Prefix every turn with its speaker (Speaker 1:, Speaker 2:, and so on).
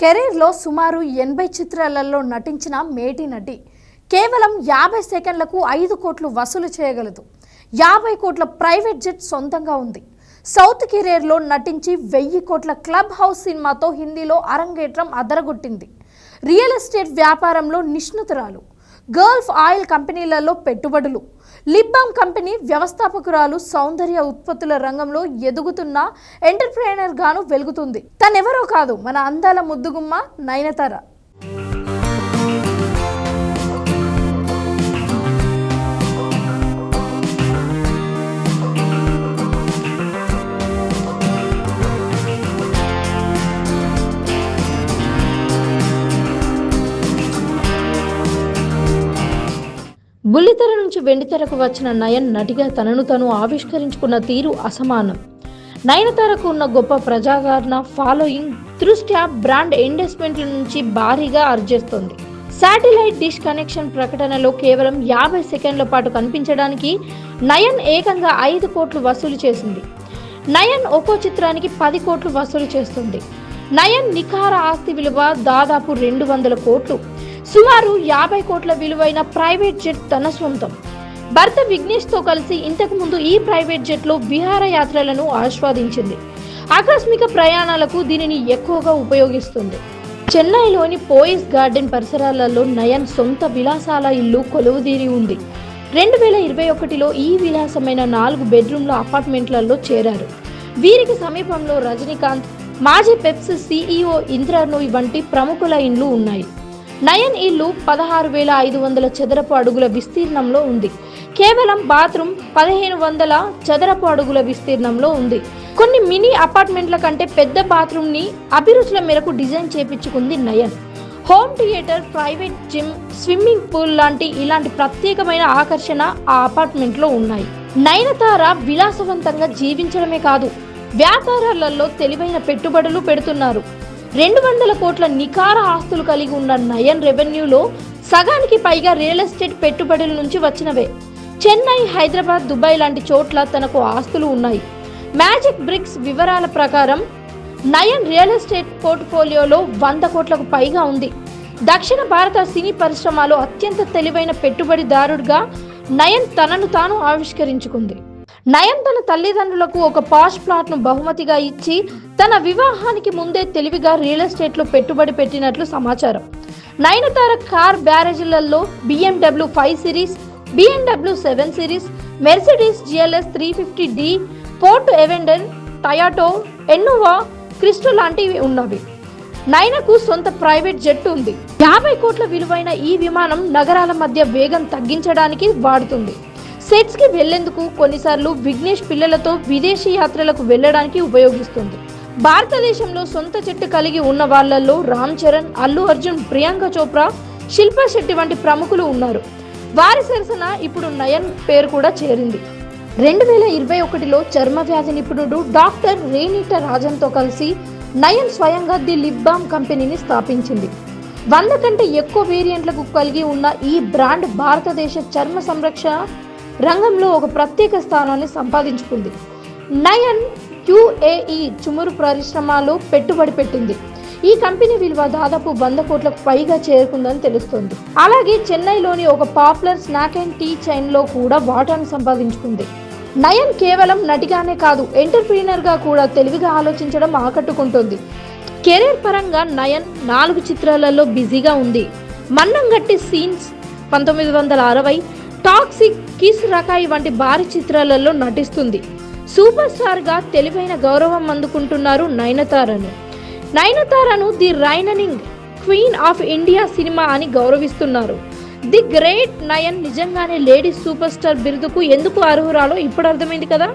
Speaker 1: కెరీర్లో సుమారు ఎనభై చిత్రాలలో నటించిన మేటి నటి కేవలం యాభై సెకండ్లకు ఐదు కోట్లు వసూలు చేయగలదు. యాభై కోట్ల ప్రైవేట్ జెట్ సొంతంగా ఉంది. సౌత్ కెరీర్లో నటించి వెయ్యి కోట్ల క్లబ్ హౌస్ సినిమాతో హిందీలో అరంగేట్రం అదరగొట్టింది. రియల్ ఎస్టేట్ వ్యాపారంలో నిష్ణుతురాలు. గల్ఫ్ ఆయిల్ కంపెనీలలో పెట్టుబడులు. లిబ్బామ్ కంపెనీ వ్యవస్థాపకురాలు సౌందర్య ఉత్పత్తుల రంగంలో ఎదుగుతున్న ఎంటర్ప్రైనర్ గాను వెలుగుతుంది. తనెవరో కాదు మన అందాల ముద్దుగుమ్మ నయనతార. బుల్లితెర నుంచి వెండితెరకు వచ్చిన నయన్ నటిగా తనను తను ఆవిష్కరించుకున్న తీరు అసమానం. నయనతారకు ఉన్న గొప్ప ప్రజాదరణ ఫాలోయింగ్ దృష్ట్యా బ్రాండ్ ఇన్వెస్ట్మెంట్ల నుంచి భారీగా అర్జిస్తుంది శాటిలైట్ డిష్ కనెక్షన్ ప్రకటనలో కేవలం యాభై సెకండ్ల పాటు కనిపించడానికి నయన్ ఏకంగా ఐదు కోట్లు వసూలు చేసింది. నయన్ ఒక్కో చిత్రానికి పది కోట్లు వసూలు చేస్తుంది. నయన్ నిఖార ఆస్తి విలువ దాదాపు రెండు వందల కోట్లు. సుమారు యాభై కోట్ల విలువైన ప్రైవేట్ జెట్ తన సొంతం. భర్త విఘ్నేష్తో కలిసి ఇంతకుముందు ఈ ప్రైవేట్ జెట్లో విహారయాత్రలను ఆస్వాదించింది. ఆకస్మిక ప్రయాణాలకు దీనిని ఎక్కువగా ఉపయోగిస్తుంది. చెన్నైలోని పోయిస్ గార్డెన్ పరిసరాలలో నయన్ సొంత విలాసాల ఇల్లు కొలువుదీరి ఉంది. రెండు వేల ఇరవై ఒకటిలో ఈ విలాసమైన నాలుగు బెడ్రూమ్ల అపార్ట్మెంట్లలో చేరారు. వీరికి సమీపంలో రజనీకాంత్ మాజీ పెప్స్ సీఈఓ ఇంద్రను వంటి ప్రముఖుల ఇండ్లు ఉన్నాయి. నయన్ ఇల్లు పదహారు వేల ఐదు వందల చదరపు అడుగుల విస్తీర్ణంలో ఉంది. కేవలం బాత్రూమ్ పదిహేను వందల చదరపు అడుగుల విస్తీర్ణంలో ఉంది. కొన్ని మినీ అపార్ట్మెంట్ల కంటే పెద్ద బాత్రూమ్ని అభిరుచుల మేరకు design చేపించుకుంది Nayan. Home theatre private gym swimming pool లాంటి ఇలాంటి ప్రత్యేకమైన ఆకర్షణ ఆ అపార్ట్మెంట్లో ఉన్నాయి. నయనతార విలాసవంతంగా జీవించడమే కాదు వ్యాపారాలలో తెలివైన పెట్టుబడులు పెడుతున్నారు. రెండు వందల కోట్ల నికార ఆస్తులు కలిగి ఉన్న నయన్ రెవెన్యూలో సగానికి పైగా రియల్ ఎస్టేట్ పెట్టుబడుల నుంచి వచ్చినవే. చెన్నై హైదరాబాద్ దుబాయ్ లాంటి చోట్ల తనకు ఆస్తులు ఉన్నాయి. మ్యాజిక్ బ్రిక్స్ వివరాల ప్రకారం నయన్ రియల్ ఎస్టేట్ పోర్ట్ఫోలియోలో వంద కోట్లకు పైగా ఉంది. దక్షిణ భారత సినీ పరిశ్రమలో అత్యంత తెలివైన పెట్టుబడిదారుడిగా నయన్ తనను తాను ఆవిష్కరించుకుంది. నయం తన తల్లిదండ్రులకు ఒక పాష్ ప్లాట్ను బహుమతిగా ఇచ్చి తన వివాహానికి ముందే తెలివిగా రియల్ ఎస్టేట్లో పెట్టుబడి పెట్టినట్లు సమాచారం. Nayanthara car బ్యారేజీలలో BMW five series BMW seven series Mercedes GLS three fifty D Ford Endeavour Toyota Innova Crysta లాంటివి ఉన్నవి. నైనకు సొంత ప్రైవేట్ జెట్ ఉంది. యాభై కోట్ల విలువైన ఈ విమానం నగరాల మధ్య వేగం తగ్గించడానికి వాడుతుంది. సెట్స్కి వెళ్ళేందుకు కొన్నిసార్లు విఘ్నేష్ పిల్లలతో విదేశీ యాత్రలకు వెళ్ళడానికి ఉపయోగిస్తుంది. భారతదేశంలో సొంత చెట్టు కలిగి ఉన్న వాళ్ళల్లో రామ్ చరణ్ అల్లు అర్జున్ ప్రియాంక చోప్రా శిల్పా శెట్టి వంటి ప్రముఖులు ఉన్నారు. వారి సరసన ఇప్పుడు నయన్ పేరు కూడా చేరింది. రెండు వేల ఇరవై ఒకటిలో చర్మ వ్యాధి నిపుణుడు డాక్టర్ రేణిట రాజన్తో కలిసి నయన్ స్వయంగా ది లిప్ బామ్ కంపెనీని స్థాపించింది. వంద కంటే ఎక్కువ వేరియంట్లకు కలిగి ఉన్న ఈ బ్రాండ్ భారతదేశ చర్మ సంరక్షణ రంగంలో ఒక ప్రత్యేక స్థానాన్ని సంపాదించుకుంది. నయన్ యుఏఈ చుమురు పరిశ్రమలో పెట్టుబడి పెట్టింది. ఈ కంపెనీ విలువ దాదాపు వంద కోట్లకు పైగా చేరుకుందని తెలుస్తోంది. అలాగే చెన్నైలోని ఒక పాపులర్ స్నాక్ అండ్ టీ చైన్లో కూడా వాటాను సంపాదించుకుంది. నయన్ కేవలం నటిగానే కాదు ఎంటర్ప్రీనర్గా కూడా తెలివిగా ఆలోచించడం ఆకట్టుకుంటుంది. కెరీర్ పరంగా నయన్ నాలుగు చిత్రాలలో బిజీగా ఉంది. మన్నంగట్టి సీన్స్ పంతొమ్మిది వందల అరవై టాక్సిక్ కిస్ రకాయి వంటి భారీ చిత్రాలలో నటిస్తుంది. సూపర్ స్టార్గా తెలివైన గౌరవం అందుకుంటున్నారు నయనతారను. నయనతారను the reigning queen of India cinema అని గౌరవిస్తున్నారు. ది గ్రేట్ నయన్ నిజంగానే లేడీ సూపర్ స్టార్ బిరుదుకు ఎందుకు అర్హురాలో ఇప్పుడు అర్థమైంది కదా?